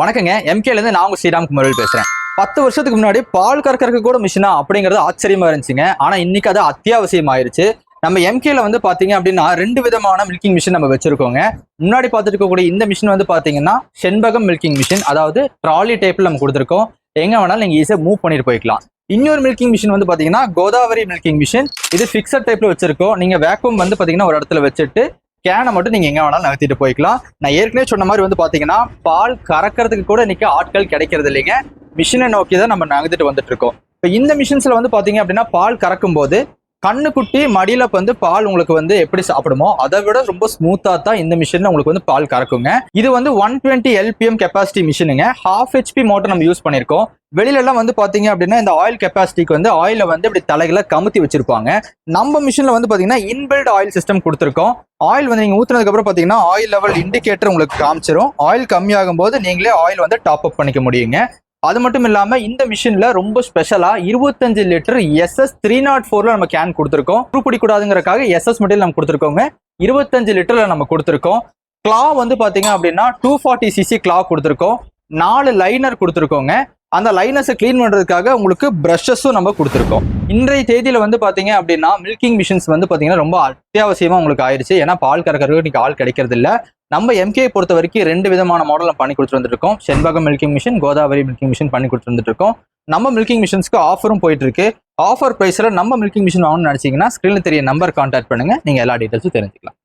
வணக்கங்க. எம்கேலேருந்து நான் உங்க ஸ்ரீராம் பேசுகிறேன் பேசுறேன். பத்து வருஷத்துக்கு முன்னாடி பால் கறக்கறதுக்கு கூட மிஷினா அப்படிங்கிறது ஆச்சரியமா இருந்துச்சுங்க. ஆனா இன்னைக்கு அது அத்தியாவசியம் ஆயிருச்சு. நம்ம எம்கேல வந்து பாத்தீங்க அப்படின்னா ரெண்டு விதமான மில்கிங் மிஷின் நம்ம வச்சிருக்கோங்க. முன்னாடி பார்த்துட்டு இருக்கக்கூடிய இந்த மிஷின் வந்து பாத்தீங்கன்னா செண்பகம் மில்கிங் மிஷின் அதாவது ட்ராலி டைப்ல நம்ம கொடுத்துருக்கோம். எங்க வேணாலும் நீங்க ஈஸியா மூவ் பண்ணிட்டு போய்க்கலாம். இன்னொரு மில்கிங் மிஷின் வந்து பாத்தீங்கன்னா கோதாவரி மில்கிங் மிஷின் இது ஃபிக்ஸட் டைப்ல வச்சிருக்கோம். நீங்க வேக்யூம் வந்து பாத்தீங்கன்னா ஒரு இடத்துல வச்சுட்டு கேனை மட்டும் நீங்க எங்க வேணாலும் நகர்த்திட்டு போய்க்கலாம். நான் ஏற்கனவே சொன்ன மாதிரி வந்து பாத்தீங்கன்னா பால் கறக்கிறதுக்கு கூட இன்னைக்கு ஆட்கள் கிடைக்கிறது இல்லைங்க. மிஷினை நோக்கி தான் நம்ம நகர்ந்துட்டு வந்துட்டு இருக்கோம். இப்போ இந்த மிஷின்ஸில் வந்து பார்த்தீங்க அப்படின்னா பால் கறக்கும் போது கண்ணுக்குட்டி மடியில் வந்து பால் உங்களுக்கு வந்து எப்படி சாப்பிடுமோ அதை விட ரொம்ப ஸ்மூத்தாக தான் இந்த மிஷினில் உங்களுக்கு வந்து பால் கறக்குங்க. இது வந்து ஒன் டுவெண்ட்டி எல்பிஎம் கெப்பாசிட்டி மிஷினுங்க ஹாஃப் ஹெச்பி மோட்டர் நம்ம யூஸ் பண்ணியிருக்கோம். வெளியிலலாம் வந்து பார்த்தீங்க அப்படின்னா இந்த ஆயில் கெப்பாசிட்டிக்கு வந்து ஆயிலை வந்து இப்படி தலைகளை கமுத்தி வச்சிருப்பாங்க. நம்ம மிஷினில் வந்து பார்த்தீங்கன்னா இன்பில்ட் ஆயில் சிஸ்டம் கொடுத்துருக்கோம். ஆயில் வந்து நீங்கள் ஊற்றுனதுக்கப்புறம் பார்த்தீங்கன்னா ஆயில் லெவல் இண்டிகேட்டர் உங்களுக்கு காமிச்சிரும். ஆயில் கம்மியாகும் போது நீங்களே ஆயில் வந்து டாப் அப் பண்ணிக்க முடியுங்க. அது மட்டும் இல்லாமல் இந்த மிஷினில் ரொம்ப ஸ்பெஷலாக இருபத்தஞ்சு லிட்டர் எஸ்எஸ் த்ரீ நாட் ஃபோரில் நம்ம கேன் கொடுத்துருக்கோம். துருப்பிடி கூடாதுங்கிறக்காக எஸ்எஸ் மெட்டீரியல் நம்ம கொடுத்துருக்கோங்க. இருபத்தஞ்சு லிட்டரில் நம்ம கொடுத்துருக்கோம். கிளா வந்து பார்த்தீங்க அப்படின்னா டூ ஃபார்ட்டி சிசி கிளா கொடுத்துருக்கோம். நாலு லைனர் கொடுத்துருக்கோங்க. அந்த லைனஸை க்ளீன் பண்ணுறதுக்காக உங்களுக்கு ப்ரஷஸும் நம்ம கொடுத்துருக்கோம். இன்றைய தேதியில் வந்து பார்த்தீங்க அப்படின்னா மில்கிங் மிஷின்ஸ் வந்து பார்த்தீங்கன்னா ரொம்ப அத்தியாவசியமாக உங்களுக்கு ஆயிடுச்சு. ஏன்னா பால் கறக்கிறதுக்கு இன்றைக்கி ஆள் கிடைக்கிறது இல்லை. நம்ம எம்கே பொறுத்த வரைக்கும் ரெண்டு விதமான மாடல் பண்ணி கொடுத்துட்டு வந்துருக்கோம். Shenbagam milking machine Godavari milking machine பண்ணி கொடுத்துட்டு வந்துட்டு நம்ம மில்கிங் மிஷின்ஸ்க்கு ஆஃபரும் போயிட்டு இருக்கு. ஆஃபர் ப்ரைஸில் நம்ம மில்கிங் மிஷின் வாங்கணும்னு நினச்சிங்கன்னா ஸ்க்ரீனில் தெரிய நம்பர் கான்டாக்ட் பண்ணுங்க. நீங்கள் எல்லா டீட்டெயில்ஸும் தெரிஞ்சுக்கலாம்.